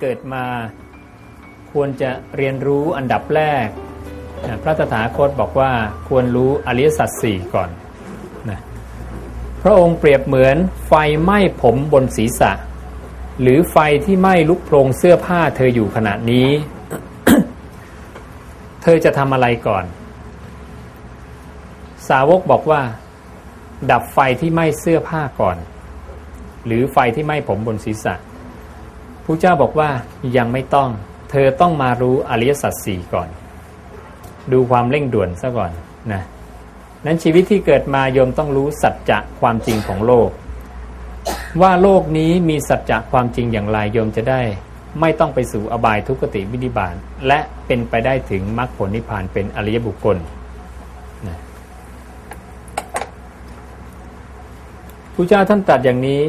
เกิดมา ควรจะเรียนรู้อันดับแรกนะพระตถาคตบอกว่าควรรู้อริยสัจสี่ก่อนนะพระองค์เปรียบเหมือนไฟไหม้ผมบนศีรษะ หรือไฟที่ไหม้ลุกโพรงเสื้อผ้าเธออยู่ขณะนี้ เธอจะทำอะไรก่อน สาวกบอกว่า ดับไฟที่ไหม้เสื้อผ้าก่อน หรือไฟที่ไหม้ผมบนศีรษะ ระเจ้าบอกว่ายังไม่ต้อง เธอต้องมารู้อริยสัจสี่ก่อน ดูความเร่งด่วนซะก่อนนะนั้นชีวิตที่เกิดมาโยมต้องรู้สัจจะความจริงของโลก ว่าโลกนี้มีสัจจะความจริงอย่างไรโยมจะได้ ไม่ต้องไปสู่อบายทุกขติวินิบาตและเป็นไปได้ถึงมรรคผลนิพพานเป็นอริยบุคคลนะพระเจ้าท่านตรัสอย่างนี้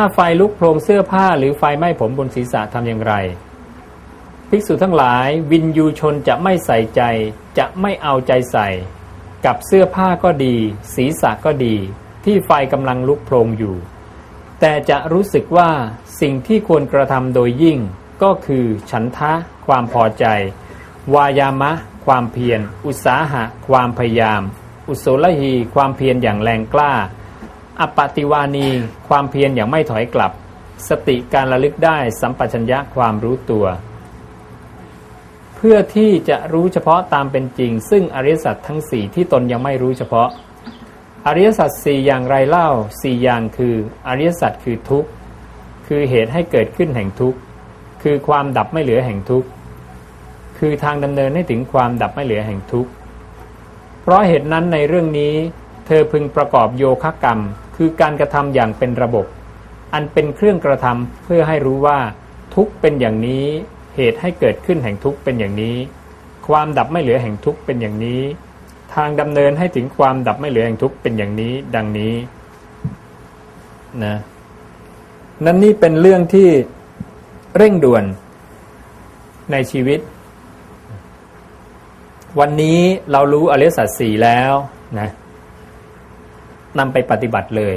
ถ้าไฟลุกโพรงเสื้อผ้าหรือไฟไหม้ผมบนศีรษะทำอย่างไร ภิกษุทั้งหลายวินยูชนจะไม่ใส่ใจ จะไม่เอาใจใส่ กับเสื้อผ้าก็ดี ศีรษะก็ดี ที่ไฟกำลังลุกโพรงอยู่ แต่จะรู้สึกว่าสิ่งที่ควรกระทำโดยยิ่ง ก็คือฉันทะ ความพอใจ วายามะ ความเพียร อุตสาหะ ความพยายาม อุโสลหีความเพียรอย่างแรงกล้า อปติวานี ความเพียรอย่างไม่ถอยกลับ สติการระลึกได้สัมปชัญญะความรู้ตัว เพื่อที่จะรู้เฉพาะตามเป็นจริง ซึ่งอริยสัจทั้งสี่ที่ตนยังไม่รู้เฉพาะ อริยสัจสี่อย่างไรเล่าสี่อย่างคือ อริยสัจคือทุกข์คือเหตุให้เกิดขึ้นแห่งทุกข์คือความดับไม่เหลือแห่งทุกข์คือทางดำเนินให้ถึงความดับไม่เหลือแห่งทุกข์เพราะเหตุนั้นในเรื่องนี้ เธอพึงประกอบโยคะกรรม คือการกระทำอย่างเป็นระบบ อันเป็นเครื่องกระทำเพื่อให้รู้ว่า ทุกเป็นอย่างนี้ เหตุให้เกิดขึ้นแห่งทุกเป็นอย่างนี้ ความดับไม่เหลือแห่งทุกเป็นอย่างนี้ ทางดำเนินให้ถึงความดับไม่เหลือแห่งทุกเป็นอย่างนี้ ดังนี้นะนั่นนี่เป็นเรื่องที่เร่งด่วนในชีวิต วันนี้เรารู้อริสัจสี่แล้วนะ นำไปปฏิบัติเลย